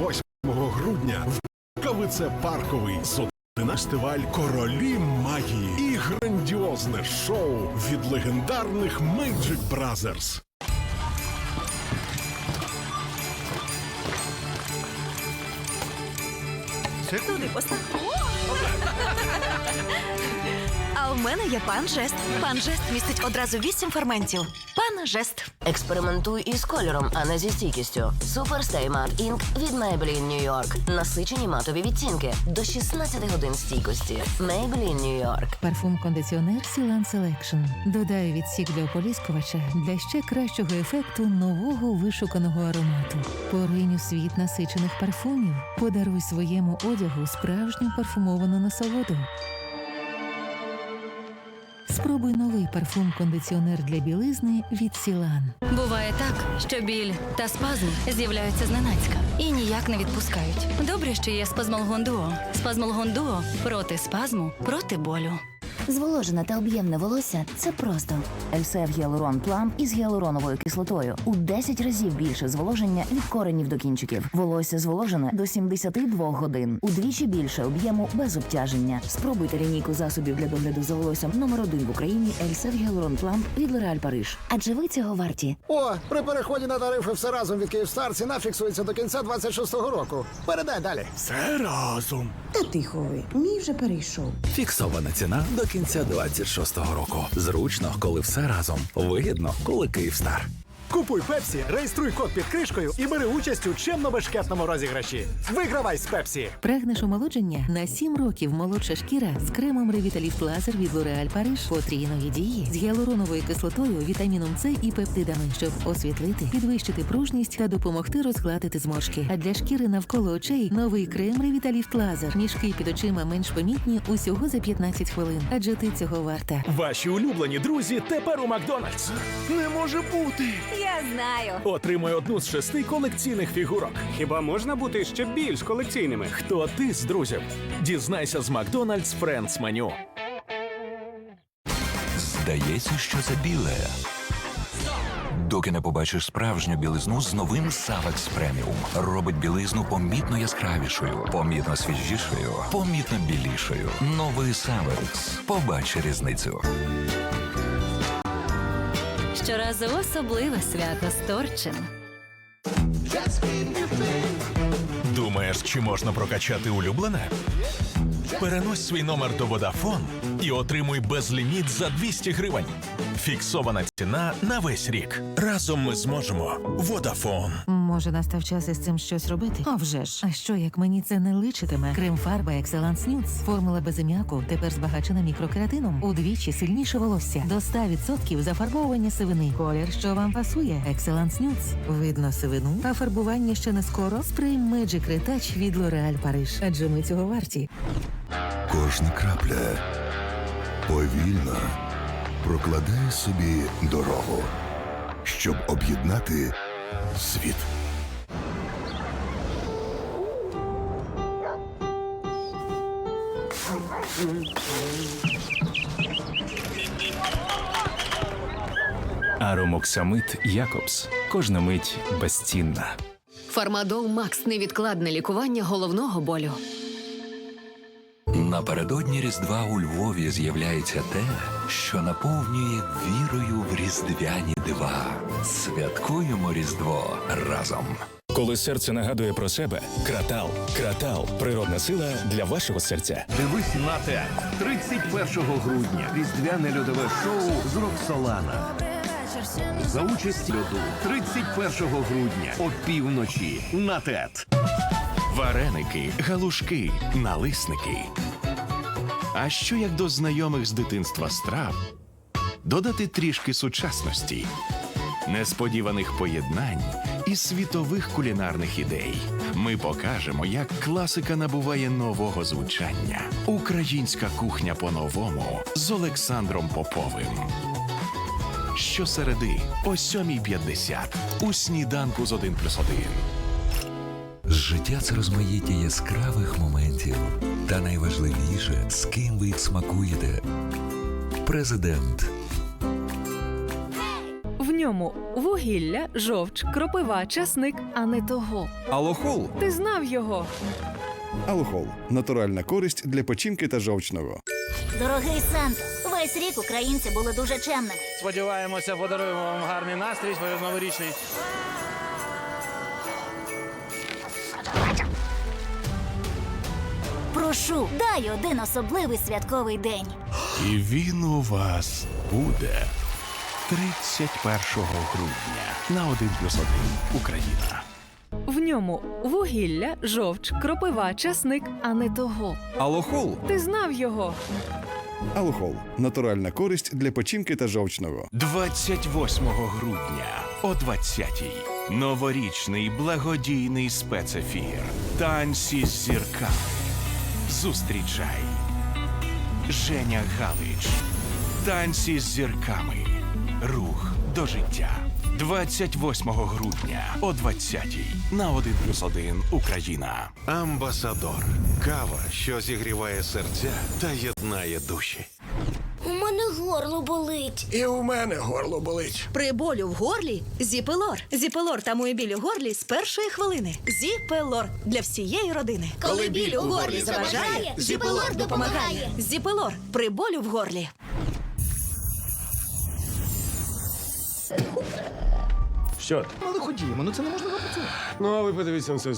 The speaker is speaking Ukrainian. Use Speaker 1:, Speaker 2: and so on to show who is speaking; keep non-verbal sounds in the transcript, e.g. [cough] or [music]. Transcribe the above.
Speaker 1: 28 грудня в Кавице Парковий на фестиваль Королі магії і грандіозне шоу від легендарних Magic Brothers.
Speaker 2: Туди постав. [laughs] А в мене є пан Жест. Пан Жест містить одразу вісім ферментів. Пан Жест.
Speaker 3: Експериментуй із кольором, а не зі стійкістю. Stay Matte Ink від Maybelline New York. Насичені матові відтінки до 16 годин стійкості. Maybelline New York.
Speaker 4: Парфум-кондиціонер Сілан Селекшн додає відсік для ополіскувача для ще кращого ефекту нового вишуканого аромату. Поринь у світ насичених парфумів. Подаруй своєму одягу справжню парфумовану насолоду. Спробуй новий парфум-кондиціонер для білизни від Сілан.
Speaker 5: Буває так, що біль та спазм з'являються зненацька і ніяк не відпускають. Добре, що є спазмолгон дуо. Спазмолгон дуо проти спазму, проти болю.
Speaker 6: Зволожене та об'ємне волосся це просто. Ельсев Гіалурон Плам із гіалуроновою кислотою у 10 разів більше зволоження від коренів до кінчиків. Волосся зволожене до 72 годин. Удвічі більше об'єму без обтяження. Спробуйте лінійку засобів для догляду за волоссям номер один в Україні Ельсев Гіалурон Плам від L'Oréal Париж. Адже ви цього варті.
Speaker 7: О, при переході на тарифи все разом від Київстар ціна фіксується до кінця 26-го року. Передай далі.
Speaker 1: Все разом.
Speaker 8: Та тихо ви, мій вже перейшов.
Speaker 9: Фіксована ціна до кінця 26-го року. Зручно, коли все разом. Вигідно, коли Київстар.
Speaker 10: Купуй Пепсі, реєструй код під кришкою і бери участь у чемно-бешкетному розіграші. Вигравай з Пепсі!
Speaker 4: Прагнеш омолодження на 7 років молодша шкіра з кремом Revitalift Laser від L'Oréal Париж потрійної дії з гіалуроновою кислотою, вітаміном С і пептидами, щоб освітлити, підвищити пружність та допомогти розгладити зморшки. А для шкіри навколо очей новий крем Revitalift Laser. Мішки під очима менш помітні усього за 15 хвилин. Адже ти цього варта.
Speaker 10: Ваші улюблені друзі тепер у Макдональдс. Не може бути!
Speaker 2: Я знаю.
Speaker 10: Отримай одну з шести колекційних фігурок.
Speaker 11: Хіба можна бути ще більш колекційними?
Speaker 10: Хто ти з друзів? Дізнайся з Макдональдс Friends меню.
Speaker 9: Здається, що це біле. Доки не побачиш справжню білизну з новим Savex Premium. Робить білизну помітно яскравішою, помітно свіжішою, помітно білішою. Новий Savex. Побач різницю.
Speaker 5: Щоразу особливе свято з Торчин.
Speaker 1: Думаєш, чи можна прокачати улюблене? Перенось свій номер до Vodafone і отримуй безліміт за 200 гривень. Фіксована ціна на весь рік. Разом ми зможемо. Vodafone.
Speaker 4: Може, настав час із цим щось робити? А вже ж. А що, як мені це не личитиме? Крем фарба Excellence Nudes. Формула без аміаку тепер збагачена мікрокератином. Удвічі сильніше волосся. До 100% зафарбовування сивини. Колір, що вам пасує. Excellence Nudes. Видно сивину, а фарбування ще не скоро. Спрей Magic Retouch від L'Oréal Париж. Адже ми цього варті.
Speaker 12: Кожна крапля повільно прокладає собі дорогу, щоб об'єднати світ.
Speaker 11: Аромоксамит Якобс. Кожна мить безцінна.
Speaker 5: Фармадол Макс невідкладне лікування головного болю.
Speaker 9: Напередодні Різдва у Львові з'являється те, що наповнює вірою в різдвяні дива. Святкуємо Різдво разом.
Speaker 11: Коли серце нагадує про себе, кратал, кратал, природна сила для вашого серця.
Speaker 10: Дивись на те 31 грудня. Різдвяне льодове шоу з Роксолана. За участь льоду 31 грудня о півночі на ТЕТ.
Speaker 11: Вареники, галушки, налисники. А що як до знайомих з дитинства страв додати трішки сучасності, несподіваних поєднань і світових кулінарних ідей? Ми покажемо, як класика набуває нового звучання. Українська кухня по-новому з Олександром Поповим. Щосереди о 7.50 у сніданку з 1 плюс 1.
Speaker 9: Життя це розмаїття яскравих моментів. Та найважливіше, з ким ви їх смакуєте. Президент.
Speaker 2: В
Speaker 13: ньому вугілля, жовч, кропива, часник, а не того.
Speaker 11: Алохол.
Speaker 13: Ти знав його.
Speaker 12: Алохол натуральна користь для печінки та жовчного.
Speaker 14: Дорогий Санта, весь рік українці були дуже чемними.
Speaker 7: Сподіваємося, подаруємо вам гарний настрій новорічний.
Speaker 14: Прошу, дай один особливий святковий день.
Speaker 12: І він у вас буде 31 грудня на 1 плюс 1 Україна.
Speaker 13: В ньому вугілля, жовч, кропива, часник, а не того.
Speaker 11: Алохол.
Speaker 13: Ти знав його.
Speaker 12: Алохол натуральна користь для печінки та жовчного.
Speaker 11: 28 грудня о 20-й. Новорічний благодійний спецефір. Танці з зірками. Зустрічай. Женя Галич. Танці з зірками. Рух до життя. 28 грудня о 20-й на 1 плюс 1 Україна.
Speaker 12: Амбасадор. Кава, що зігріває серця та єднає душі.
Speaker 14: Мене горло болить.
Speaker 8: І у мене горло болить.
Speaker 2: При болю в горлі Зіпелор. Зіпелор тамує біль у горлі з першої хвилини. Зіпелор для всієї родини.
Speaker 14: Коли біль у горлі заважає, Зіпелор допомагає.
Speaker 2: Зіпелор при болю в горлі.
Speaker 7: Що?
Speaker 8: Але ходімо, ну це неможливо.
Speaker 7: Ну, а ви подивіться на це